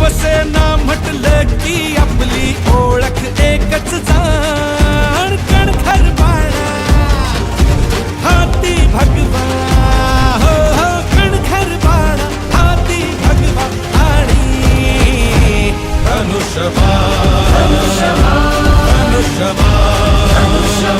शिवसेना म्हटलं की आपली ओळख एकच जाण. कणखर बाळा हाती भगवा. हो हो कणखर बाळा हाती भगवा आणि धनुष्यबा धनुष्यबा त्यांचे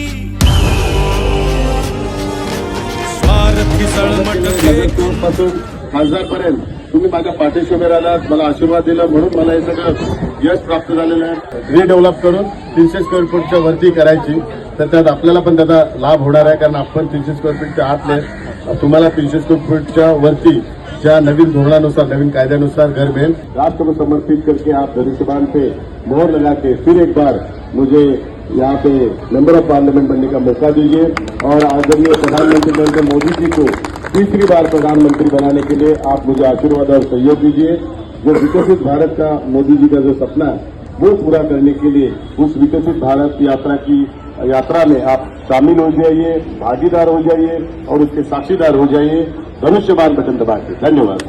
पासून खासदारपर्यंत. तुम्ही माझ्या पाठीशी उभे राहिलात मला आशीर्वाद दिला म्हणून मला हे सगळं यश प्राप्त झालेलं आहे. रिडेव्हलप करून तीनशे स्क्वेअर फूटच्या वरती करायची. तर त्यात आपल्याला पण त्याचा लाभ होणार आहे कारण आपण तीनशे स्क्वेअर फीटच्या आतले तुम्हाला तीनशे स्क्वेअर फूटच्या वरती ज्या नवीन धोरणानुसार नवीन कायद्यानुसार घर मिळेल राष्ट्र को समर्पित करके आप धनुष्यबान पे मोहर लगा के फिर एक बार मुझे यहाँ पे मेंबर ऑफ पार्लियामेंट बनने का मौका दीजिए। और आदरणीय प्रधानमंत्री नरेंद्र मोदी जी को तीसरी बार प्रधानमंत्री बनाने के लिए आप मुझे आशीर्वाद और सहयोग दीजिए। जो विकसित भारत का मोदी जी का जो सपना है, वो पूरा करने के लिए उस विकसित भारत यात्रा की यात्रा में आप शामिल हो जाइए, भागीदार हो जाइए और उसके साक्षीदार हो जाइए। धनुष्यबान बटन दबा के धन्यवाद